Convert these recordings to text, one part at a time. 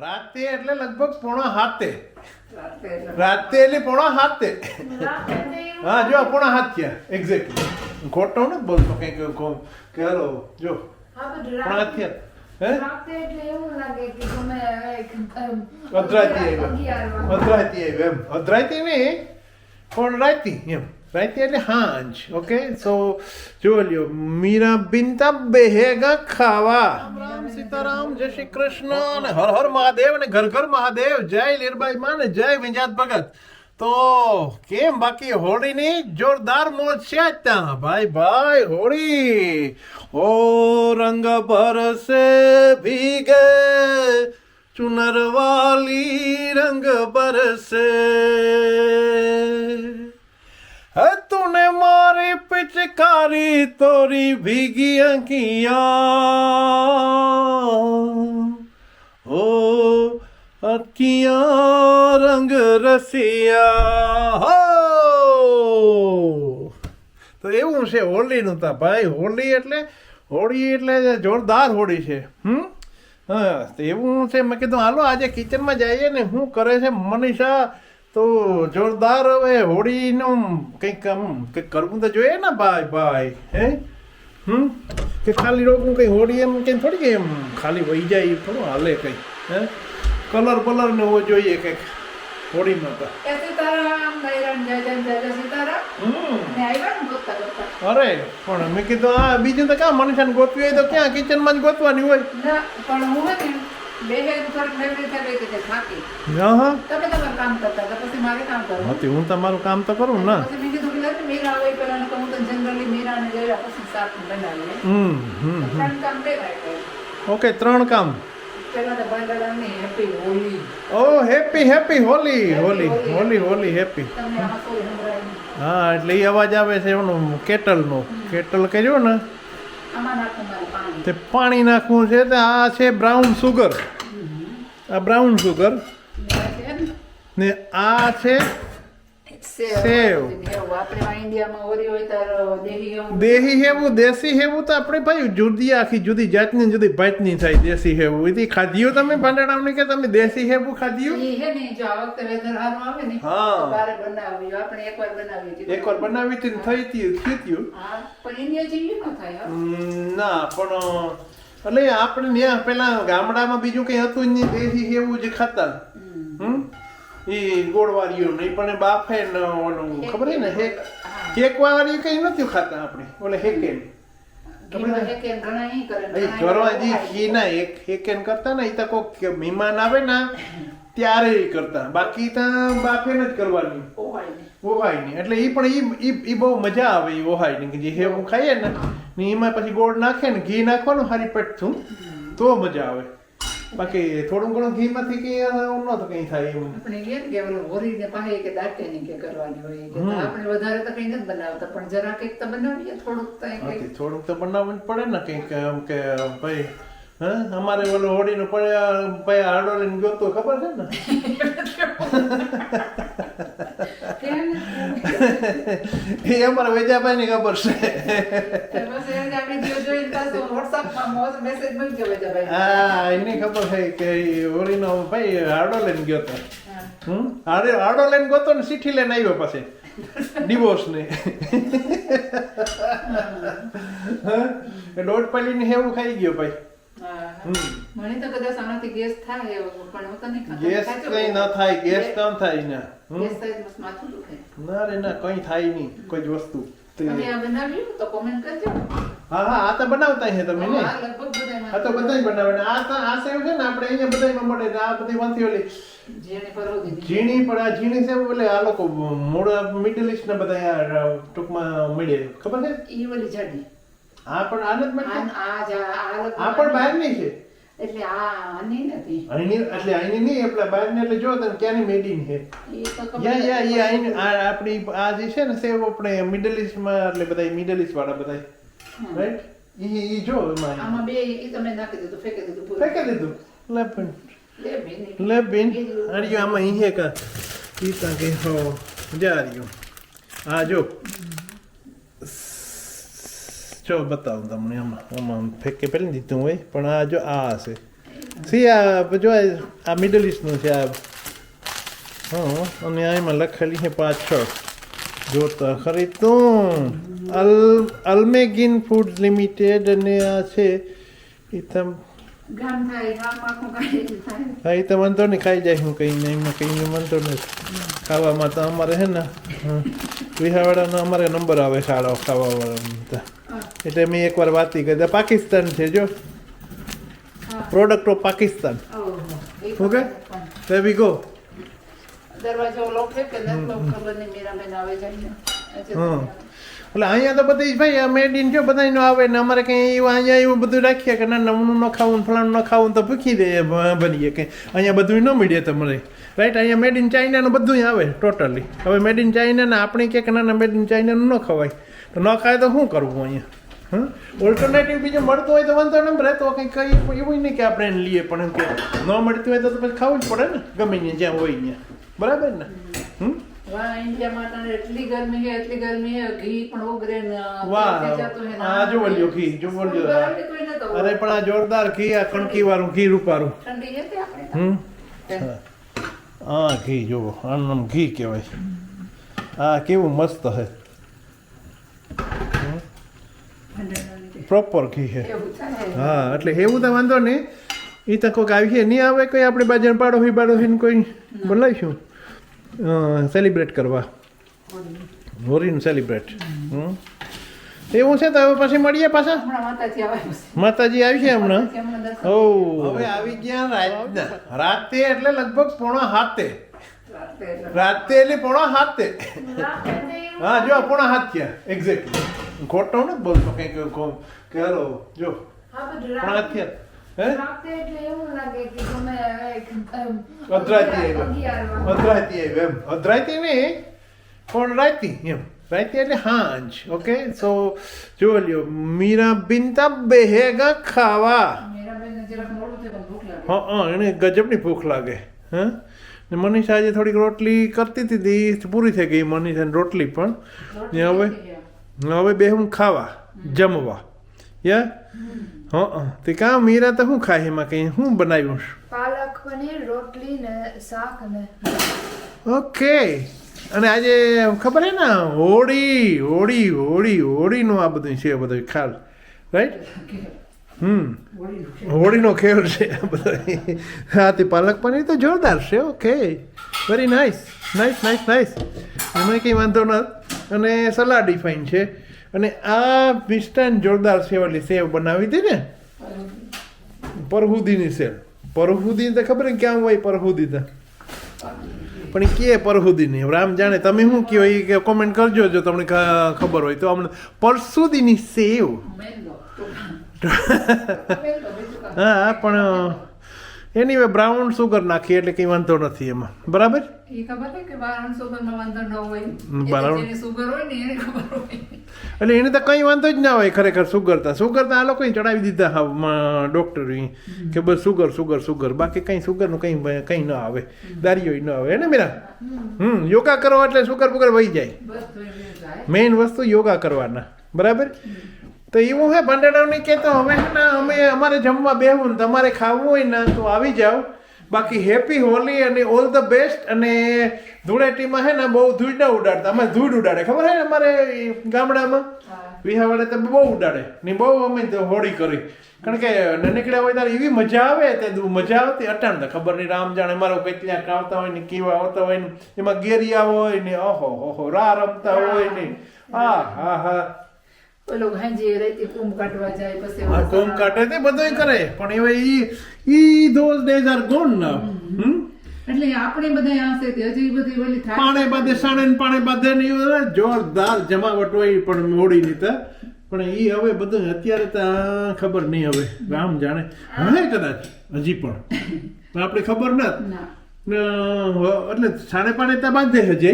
રાતે એટલે લગભગ પોણા હાથે. રાતે એટલે. પોણા હાથે. હા જો પોણા હાથ થયા એક્ઝેક્ટલી ખોટો ને બોલતો કંઈક કો- કે હાલો જો પોણા હાથ થયા. અધરાતી અગિયાર અધરાતી આવ્યા એમ. અધરાતી નહીં પણ રાતી એમ. રાતી એટલે હાંજ ઓકે સો જો લ્યો મીરા બિન તબ્બે હેગા ખાવા રામ સીતારામ જય શ્રી કૃષ્ણ અને હર હર મહાદેવ અને ઘર ઘર મહાદેવ જય લીરબાઈ માં ને જય વિંજાત ભગત તો કેમ બાકી હોળીની જોરદાર મોજ છે આજ ત્યાં ભાઈ ભાઈ હોળી ઓ રંગ બરસે ભીગે ચુનર વાલી રંગ બરસે तूने मारी પિચકારી તોરી ભીગી અંકિયા ओ अखिया रंग रसिया हो તો એવું છે હોળીનું તા ભાઈ. હોળી એટલે હોળી એટલે જોરદાર હોળી છે. હમ? હા, તો એવું છે. મેં કીધું, હાલો, આજે કિચનમાં જઈએ ને. શું કરે છે? મનીષા તો જોરદાર હવે હોળીનું કંઈક આમ કંઈક કરવું તો જોઈએ ને ભાઈ ભાઈ હે? હમ? કે ખાલી રોગનું કંઈ હોળી એમ કંઈ થોડી એમ ખાલી વહી જાય એ થોડું હાલે કંઈ હે? કલર બલર ને હોવો જોઈએ કંઈક હોળીમાં તો. અરે પણ મેં કીધું આ બીજું તો ક્યાં મનીષાને ગોતવી હોય તો ક્યાં કિચનમાં જ ગોતવાની હોય? પણ હું હે ને તમારું કામ તો કરું ને. ને ને ઓકે ત્રણ કામ. ઓ happy happy Holi Holi Holi. Holi happy હા એટલે એ અવાજ આવે છે એનું કેટલનો. કેટલ કર્યો ને? નાખું મારું પાણી તે પાણી નાખવું છે તે આ છે બ્રાઉન સુગર. આ બ્રાઉન સુગર. ને આ છે ને ને આ છે સેવ. દેહી હેવું દેશી હેવું તો આપણે ભાઈ જુદી આખી જુદી જાતની જુદી ભાતની થાય દેશી હેવું. એથી ખાધ્યું તમે ભાંડણાવની કે તમે દેશી હેવું ખાધ્યું હે એકવાર બનાવી હતી. થઈ હતી થયું ન પણ એટલે આપણે ત્યાં પેલા ગામડામાં બીજું કઈ હતું જ નહીં દેશી હેવું જ ખાતા. એ ગોળવાળીઓ નહીં પણ એ બાફે ને ઓલું ખબર હે ને હેક હા. કેકવાળી કઈ નથી ખાતા આપણે ઓલે હેકેન. ઘીમાં હેકે ને ઘણા ઈ કરે ને એ ઘણા ઘરવા જે ઈ ઘી ના એક હેકેન કરતા ને એ તો મહેમાન આવે ને ત્યારે એ કરતા. બાકી ત્યાં બાફે જ કરવાની ઓવાય નહીં એટલે એ પણ ઈ બહુ મજા આવે એ ઓહાય નહીં કે જે હેવું ખાઈએ ને ને એમાં પછી ગોળ નાખે ને ઘી નાખવાનું હારી પેટથું તો મજા આવે. બાકી થોડું ઘણું ઘીમાંથી એવું ન તો કઈ થાય એવું આપણે એમ કે ઓલું હોરીને પાસે કે દાટે ની કે કરવાની હોય કે આપણે વધારે તો કઈ નથી બનાવતા પણ જરા કંઈક તો બનાવીએ થોડુંક તો કંઈક. થોડુંક તો બનાવવું પડે ને કંઈક એમ કે ભાઈ હા અમારે ઓલો નું પડે ભાઈ આડો લઈને ગયો તો ખબર છે ને? એ અમારા વેજાભાઈ ની ખબર છે. હા એની ખબર છે કે ઓરીનો ભાઈ આડો લઈને ગયો તો. હમ? આડે આડો લઈને ગયો તો ને ચીઠી લઈને આવ્યો પાસે ડિવોર્સ ને દોઢ પાલીની હેવું ખાઈ ગયો ભાઈ. મને તો કદાચ આનાથી ગેસ થાય પણ હું તો નહીં ગેસ કઈ ન થાય ગેસ કામ થાય ને ગેસ થાય માથું દુખે. ના રે ના કઈ થાય નહીં કોઈ જ વસ્તુ. તે- તમે આ બનાવ્યું તો comment કરજો. હા હા આ તો બનાવતા છે તમે ને હા. આ તો બધાય બનાવે ને આ આ સેવ છે ને આપણે અહીંયા બધાયમાં મળે ને આ બધી વાંથી ઓલી. ઝીણી પણ આ ઝીણી સેવ એટલે આ લોકો મૂળ મિડલ ઇસ્ટ ને બધા ટૂંકમાં મળે ખબર છે એ ઓલી જાડી. આ પણ આનંદ આ પણ બહારની છે એટલે આ આની નથી અહીંની એટલે અહીંની નહીં એટલે બહારની એટલે જો તમે ક્યાંની મેડિન છે? ઈ તો ખબર યા યા નથી. યા અહીંની આ આપણી આ જે છે ને સેવ આપણે મિડલ ઈસ્ટમાં એટલે બધા મિડલ ઈસ્ટ વાળા બધા. હમ. રાઈટ ઈ ઈ જો એમાં. આમાં બે ઈ તમે નાખી દીધું ફેંકી દીધું પૂરું. ફેંકી દીધું. લે પણ લે બેની. લે બેન બીજું. અરે આમાં અહીં હે કા? ઈ તા કે હો જા રહ્યો. આ જો. જો બતાવું તમને આમાં આમાં ફેંકે પહેલી દીધું હોય પણ આ જો આ હશે સી આ જો આ મિડલ ઇસ્ટનું છે આ હા અને આ એમાં લખેલી છે પાછળ જોતા ખરી તું અલ અલ્મેગિન ફૂડ્સ લિમિટેડ અને આ છે તમ ગામ થાય ગામ આખું કાઢી થાય હા એ તો વાંધો નહીં ખાઈ જાય હું કંઈ નહીં એમાં કંઈ વાંધો નથી ખાવામાં તો અમારે છે ને વિહાવાળાનો અમારે નંબર આવે શાળા ખાવાવાળાનો તો એટલે મેં એકવાર વાત કરી. પાકિસ્તાન છે જો પ્રોડક્ટ ઓફ પાકિસ્તાન ઓકે પણ. there ગો દરવાજો લોક છે કે નથી લોક ખબર નહીં મીરાબેન આવે છે હા. એટલે અહીંયા તો બધી ભાઈ મેડ ઇન જો બધા આવે ને અમારે કંઈ એવું અહીંયા એવું બધું રાખીએ કે ના નમણું ન ખાવું ને ફલાણું ન ખાવું તો ભૂખી દે બનીએ કે. અહીંયા બધું ન મળીએ તમારે રાઈટ અહીંયા મેડ ઇન ચાઇનાનું બધું આવે ટોટલી હવે મેડ ઇન ચાઇના ને આપણે કે ના ના મેડ ઇન ચાઇનાનું ન ખવાય. તો ન ખાય તો શું કરવું અહીંયા? ઓલ્ટરનેટિવ બીજું મળતું હોય તો વાંધો ન રહેતો કંઈ કઈ એવું નહીં કે આપણે એને લઈએ, પણ એમ કે ન મળતું હોય તો પછી ખાવું જ પડે ને, ગમે ત્યાં જ્યાં હોય ત્યાં. બરાબર ને? વાહ ઇન્ડિયામાં તને એટલી ગરમી છે એટલી ગરમી છે ઘી પણ ઉગરે ને વાહ આ જો ઘી જો. અરે પણ આ જોરદાર ઘી આ કણકી વાળું ઘી રૂપારું. ઠંડી હતી આપણે હમ? ત્યાં. ઘી જુઓ આનું ઘી કહેવાય. આ કેવું મસ્ત હે પ્રોપર ઘી છે. હા એટલે એવું તો વાંધો નહીં. એ તો કોઈક આવી છે નહીં આવે કોઈ આપણે બાજુ પાડો પાડોશીને કોઈ બોલાવીશું? સેલિબ્રેટ કરવા. હોરીનું સેલિબ્રેટ હમ. એવું છે તો હવે પછી મળીએ પાછા? માતાજી આવે છે. હમણાં? ઓ. હવે આવી ગયા રાતના. રાતે એટલે લગભગ પોણા હાથે રાતે એટલે. એટલે પોણા હાથે હા જો પોણા હાથ થયા. એક્ઝેક્ટલી ખોટો ને બોલતો કંઈક કો- કે હાલો જો. પોણા હાથ થયા. પણ રાતી એમ. રાતી એટલે હાંજ ઓકે? સો જો લ્યો મીરા ખાવા. ભૂખ લાગી. હા હા એને ગજબની ભૂખ લાગે હા? ને મનીષા આજે થોડીક રોટલી કરતી હતી તે પૂરી થઈ ગઈ મનીષાની રોટલી પણ. ને હવે? હવે બે હું. ખાવા જમવા. યા હા તે કાં મીરા તો હું ખાય એમાં કંઈ હું બનાવ્યું પાલક પનીર રોટલી ને શાક ને ઓકે અને આજે ખબર હે ને હોળી હોળી હોળી હોળીનું આ બધું છે બધું ખ્યાલ રાઈટ હમ હોળીનો ખેલ છે બધો હા તે પાલક પનીર તો જોરદાર છે okay very nice nice nice nice એમાં કંઈ વાંધો ન અને સલાડી ફાઇન છે અને આ મિષ્ટાન જોરદાર સેવાલી સેવ બનાવી હતી ને? પરહુદીની સેવ. પરહુદી તો ખબર ને ક્યાં હોય પરહુદી તો? પણ કે પરહુદીની? રામ જાણે તમે શું કહો એ કે કોમેન્ટ કરજો જો તમને ખબર હોય તો અમને પરસુદીની સેવ. હા પણ એની વે બ્રાઉન સુગર નાખી એટલે કંઈ વાંધો નથી એમાં. બરાબર? ઈ ખબર છે કે બારણ સુગરમાં વાંધો ન હોય. હમ, એ તો બારણ- જેની સુગર હોય ને એને ખબર હોય. એટલે એને તો કંઈ વાંધો જ ના હોય ખરેખર સુગર તો. સુગર તો આ લોકોએ ચડાવી દીધા ડૉક્ટર કે બસ સુગર સુગર સુગર બાકી કંઈ સુગરનું કંઈ કંઈ ન આવે. દારીઓ ન આવે. ને મીરા? હમ યોગા કરો એટલે સુગર બુગર વહી જાય. મેઇન વસ્તુ યોગા કરવાના. બરાબર? તો એવું હે ભંડારાવને કે તો હવે ના અમે અમારે જમવા બેહવું ને તમારે ખાવું હોય ને તો આવી જાઓ. બાકી હેપી હોલી અને ઓલ ધ બેસ્ટ અને ધૂળેટીમાં હે ને બહુ ધૂળના ઉડાડતા. અમે ધૂળ ઉડાડે. ખબર હે ને અમારે ગામડામાં? વિહાવાડે તો બહુ ઉડાડે. ને બહુ અમે તો હોળી કરી. કારણ કે નીકળ્યા હોય ત્યારે એવી મજા આવે તે મજા આવતી. અટાણ તો ખબર નહીં રામ જાણે મારો કેટલાક આવતા હોય ને કેવા આવતા હોય ને એમાં ગેરિયા હોય ને ઓહો ઓહો રા રમતા હોય ને. આ હા હા. ઓલો હાંજે રાતે કુંભ કાઢવા જાય પછી હા કુંભ કાઢે તે બધુંય કરે પણ હવે ઈ ઈ those days are gone now એટલે આપણે બધા છે તે હજી બધી ઓલી થાય પાણે બાંધે સાણે ને પાણે બાંધે ને બધું જોરદાર જમાવટ હોય પણ મોડી ની તો. પણ ઈ હવે બધું અત્યારે તો ખબર નહીં હવે રામ જાણે. હે કદાચ હજી પણ. પણ આપણે ખબર ન. એટલે સાણે પાણે ત્યાં બાંધે હજે.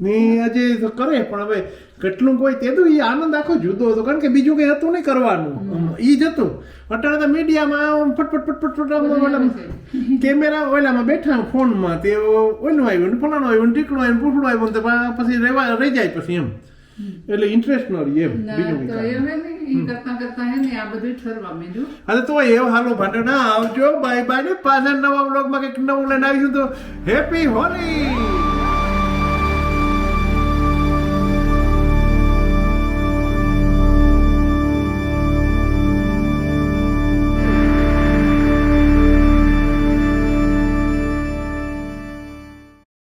ને હજી કરે પણ હવે કેટલું કોઈ તે તો એ આનંદ આખો જુદો હતો. કારણ કે બીજું કંઈ હતું નહીં કરવાનું. એ જ હતું. અત્યારે તો મીડિયામાં ફટફટ ફટફટ ફટફટ કેમેરા ઓલામાં બેઠા ફોનમાં તે ઓલું આવ્યું ને ફલાણું આવ્યું ને ટીકણું આવ્યું પૂછડું આવ્યું તો પછી રહેવા રહી જાય પછી એમ. એટલે ઇન્ટરેસ્ટ ન રહી એમ બીજું કરતા કરતા હે ને આ બધું ઠરવા માંડ્યું. અને તો એવું હાલો ભાંડો ના આવજો. બાય બાય ને પાછા નવા બ્લોગમાં કંઈક નવું લઈને આવીશું તો હેપી હોલી